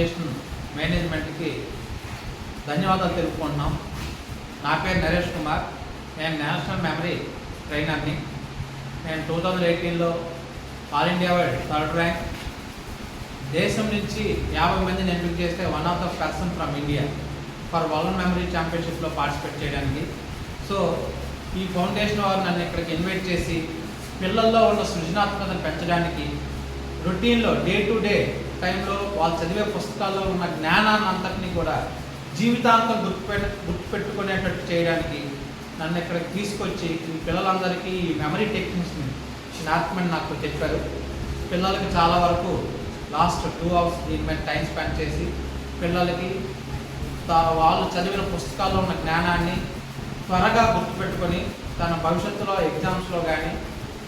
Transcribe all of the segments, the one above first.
Foundation మేనేజ్మెంట్కి ధన్యవాదాలు తెలుపుకుంటున్నాం. నా పేరు నరేష్ కుమార్. నేను నేషనల్ మెమరీ ట్రైనర్ని. నేను టూ థౌజండ్ ఎయిటీన్లో all India wide third rank. దేశం నుంచి యాభై మందిని ఎంపిక చేస్తే one of the person from India for world memory ఛాంపియన్షిప్లో participate చేయడానికి. సో ఈ ఫౌండేషన్ వారు నన్ను ఇక్కడికి ఇన్వైట్ చేసి పిల్లల్లో ఉన్న సృజనాత్మకతను పెంచడానికి రొటీన్లో డే టు డే టైంలో వాళ్ళు చదివే పుస్తకాల్లో ఉన్న జ్ఞానాన్ని అంతటినీ కూడా జీవితాంతం గుర్తుపెట్ గుర్తుపెట్టుకునేటట్టు చేయడానికి నన్ను ఇక్కడికి తీసుకొచ్చి ఈ పిల్లలందరికీ ఈ మెమరీ టెక్నిక్స్ని నాత్మని నాకు చెప్పారు. పిల్లలకి చాలా వరకు లాస్ట్ టూ అవర్స్ దీని మీద టైం స్పెండ్ చేసి పిల్లలకి వాళ్ళు చదివిన పుస్తకాల్లో ఉన్న జ్ఞానాన్ని త్వరగా గుర్తుపెట్టుకొని తన భవిష్యత్తులో ఎగ్జామ్స్లో కానీ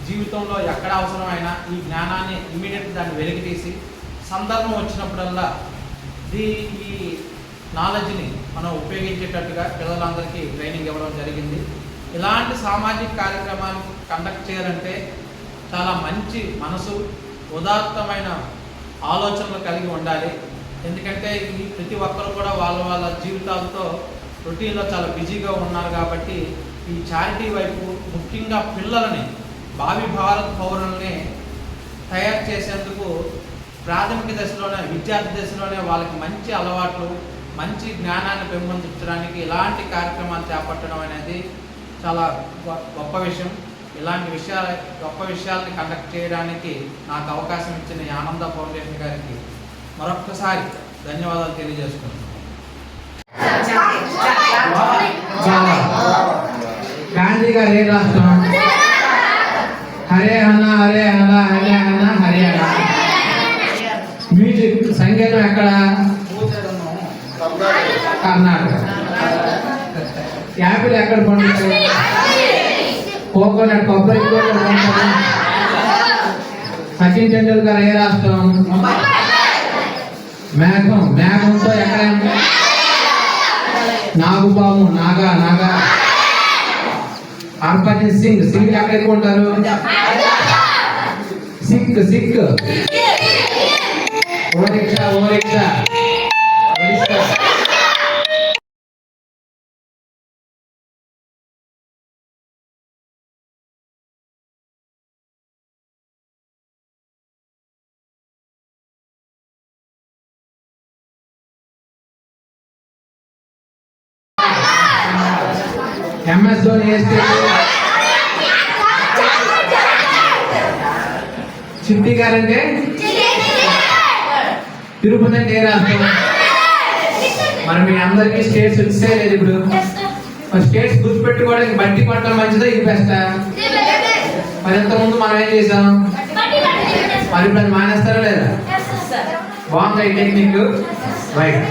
జీవితంలో ఎక్కడ అవసరమైనా ఈ జ్ఞానాన్ని ఇమీడియట్ దాన్ని వెలికి తీసి సందర్భం వచ్చినప్పుడల్లా దీ ఈ నాలెడ్జ్ని మనం ఉపయోగించేటట్టుగా పిల్లలందరికీ ట్రైనింగ్ ఇవ్వడం జరిగింది. ఇలాంటి సామాజిక కార్యక్రమాలు కండక్ట్ చేయాలంటే చాలా మంచి మనసు ఉదాత్తమైన ఆలోచనలు కలిగి ఉండాలి. ఎందుకంటే ఈ ప్రతి ఒక్కరు కూడా వాళ్ళ వాళ్ళ జీవితాలతో రొటీన్లో చాలా బిజీగా ఉన్నారు కాబట్టి ఈ చారిటీ వైపు ముఖ్యంగా పిల్లలని భావి భారత్ పౌరుల్ని తయారు చేసేందుకు ప్రాథమిక దశలోనే విద్యార్థి దశలోనే వాళ్ళకి మంచి అలవాట్లు మంచి జ్ఞానాన్ని పెంపొందించడానికి ఇలాంటి కార్యక్రమాలు చేపట్టడం అనేది చాలా గొప్ప విషయం. ఇలాంటి విషయాల గొప్ప విషయాల్ని కండక్ట్ చేయడానికి నాకు అవకాశం ఇచ్చిన ఈ ఆనంద ఫౌండేషన్ గారికి మరొక్కసారి ధన్యవాదాలు తెలియజేసుకుంటున్నాను. గాంధీ గారు ఏం రాష్ట్రం హరే హరే అన్న హరే అన్న హరే అన్న మ్యూజిక్ సంగీతం ఎక్కడ కర్ణాటక. యాపిల్ ఎక్కడ పండుతుంది? కోకోనట్ కొబ్బరి సచిన్ టెండూల్కర్ ఏ రాష్ట్రం? మేఘం మేఘంతో ఎక్కడ నాగుపాము నాగా నాగా. హర్భజన్ సింగ్ సింగ్ ఎక్కడ ఎక్కువ ఉంటారు? సిక్ సిక్ ఓ రిక్షా ఓ rickshaw. MS Dhoni state Chitti guarantee Tirupati అంటే ఏ రాష్ట్రం మరి మీ అందరికీ స్టేట్స్ వచ్చే లేదు ఇప్పుడు? మరి స్టేట్స్ గుర్తుపెట్టుకోవడానికి బట్టి కొట్టడం మంచిదా ఇది బెస్టా మరి ముందు మనం ఏం చేసాం మరి ఇప్పుడు అది మానేస్తారా లేదా? బాగుందా ఈ టెక్నిక్ రైట్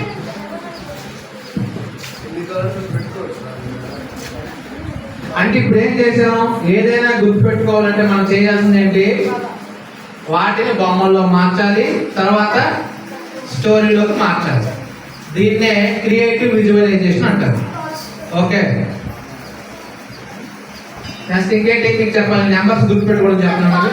అంటే ఇప్పుడు ఏం చేసాం ఏదైనా గుర్తుపెట్టుకోవాలంటే మనం చేయాల్సింది ఏంటి? వాటిని బొమ్మల్లో మార్చాలి తర్వాత స్టోరీలోకి మార్చాలి. దీన్నే క్రియేటివ్ విజువలైజేషన్ అంటారు. ఓకే? నెక్స్ట్ ఇంకే టెక్నిక్ చెప్పాలి? నెంబర్స్ గుర్తుపెట్టుకోవడం చెప్తున్నాను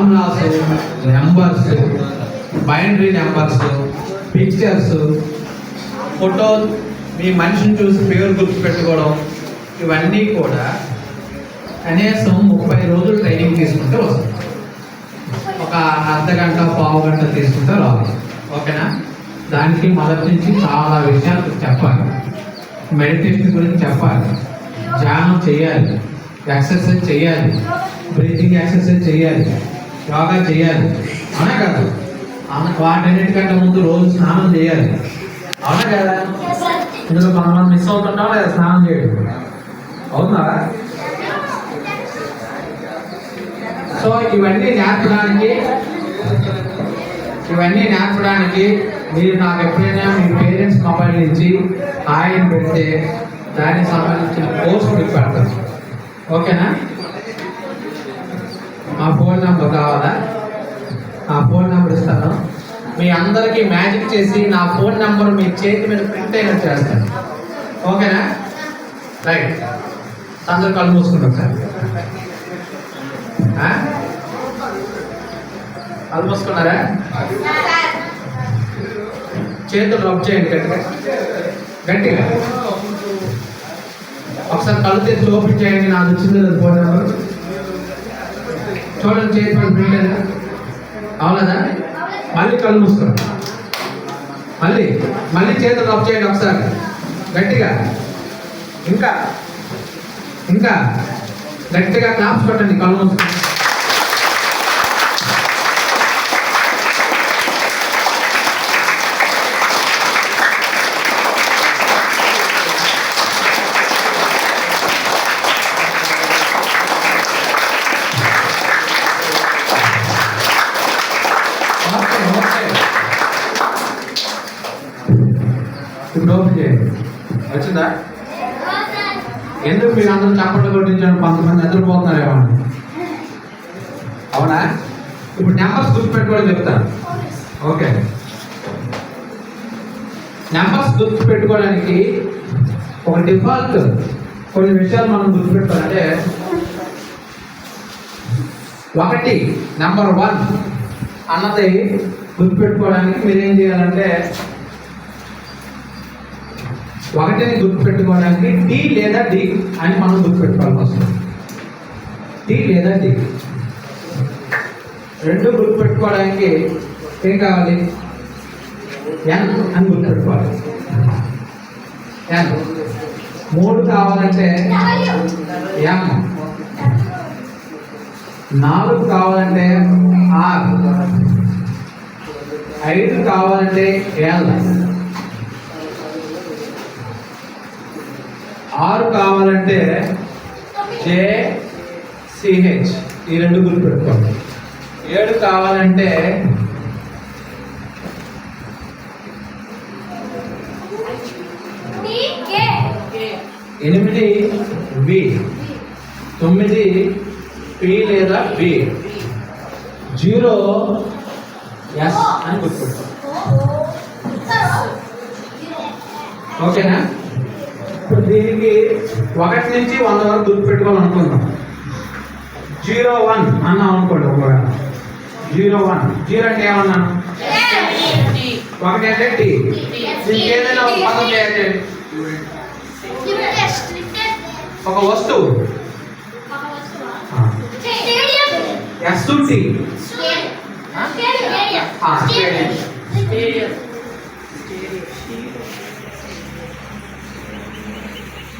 formulas numbers binary numbers pictures photo మీ మనిషిని చూసి పేరు గుర్తు పెట్టుకోవడం ఇవన్నీ కూడా కనీసం ముప్పై రోజులు ట్రైనింగ్ తీసుకుంటే వస్తుంది. ఒక అర్ధ గంట పావు గంట తీసుకుంటే రావాలి ఓకేనా? దానికి మొదటి నుంచి చాలా విషయాలు చెప్పాలి. మెడిటేషన్ గురించి చెప్పాలి. ధ్యానం చేయాలి. ఎక్సర్సైజ్ చేయాలి. బ్రీతింగ్ ఎక్సర్సైజ్ చేయాలి. యోగా చేయాలి. అవునా కదా? వాటన్నిటికంటే ముందు రోజు స్నానం చేయాలి. అవునా కదా? ఇందులో మనం మిస్ అవుతున్నావా లేదా? స్నానం చేయడం. అవునా? సో ఇవన్నీ నేర్పడానికి ఇవన్నీ నేర్పడానికి మీరు నాకు ఎప్పుడైనా మీ పేరెంట్స్ మొబైల్ నుంచి ఆయన పెడితే దానికి సంబంధించిన కోర్స్ మీకు పెడతాను. ఓకేనా? మా ఫోన్ నెంబర్ కావాలా? ఆ ఫోన్ నెంబర్ ఇస్తాను. మీ అందరికీ మ్యాజిక్ చేసి నా ఫోన్ నెంబర్ మీ చేతి మీద ప్రింట్ అయినట్టు చేస్తాను. ఓకేనా? రైట్. అందరు కళ్ళు మూసుకుంటాం సార్ కళ్ళు మూసుకున్నారా? చేతులు రబ్ చేయండి గట్టిగా. గట్టిగా. ఒకసారి కళ్ళు తెచ్చి ఓపెన్ చేయండి నాకు వచ్చింది ఫోన్ నెంబర్. చూడండి చేతి పని అవునదా? మళ్ళీ కళ్ళు మూసుకోండి. మళ్ళీ మళ్ళీ చేతులు రబ్ చేయండి ఒకసారి. గట్టిగా. ఇంకా ఇంకా. గట్టిగా క్లాప్స్ కొట్టండి కళ్ళు మూసుకోండి. ఇప్పుడు ఓపెన్ చేయండి వచ్చిందా? ఎందుకు మీరు అందరూ చప్పట్లు కొట్టించండి కొంతమంది నిద్రపోతున్నారు అని. అవునా? ఇప్పుడు నెంబర్స్ గుర్తుపెట్టుకోవడం చెప్తాను ఓకే. నెంబర్స్ గుర్తుపెట్టుకోవడానికి ఒక డిఫాల్ట్ కొన్ని విషయాలు మనం గుర్తుపెట్టుకోవాలంటే ఒకటి నెంబర్ వన్ అన్నది గుర్తుపెట్టుకోవడానికి మీరు ఏం చేయాలంటే ఒకటిని గుర్తుపెట్టుకోవడానికి టీ లేదా డి అని మనం గుర్తుపెట్టుకోవాలి ఫస్ట్ టీ లేదా డి రెండు గుర్తుపెట్టుకోవడానికి ఏం కావాలి? ఎన్ అని గుర్తుపెట్టుకోవాలి ఎన్ మూడు కావాలంటే ఎం నాలుగు కావాలంటే ఆర్ ఐదు కావాలంటే ఎల్ ఆరు కావాలంటే జే సిహెచ్ ఈ రెండు గుర్తుపెట్టుకోండి. ఏడు కావాలంటే ఎనిమిది బి తొమ్మిది పి లేదా బి జీరో ఎస్ అని గుర్తుపెట్టుకోండి. ఓకేనా? ఇప్పుడు దీనికి ఒకటి నుంచి వంద వరకు గుర్తుపెట్టుకోవాలనుకుందాం జీరో వన్ అన్నాం అనుకోండి ఒకవేళ. Zero one. జీరో అంటే ఏమన్నాను ఒకటి అంటే టీ. దీనికి ఏదైనా ఒక పదం చేయండి. ఒక వస్తువు. ఎస్ టీ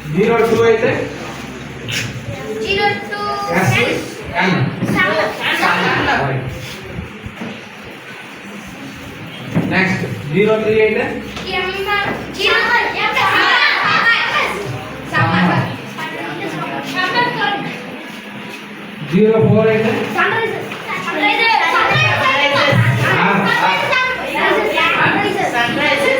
జీరో టూ అయితే? Zero two next zero three అయితే? జీరో ఫోర్ అయితే? Sun Risers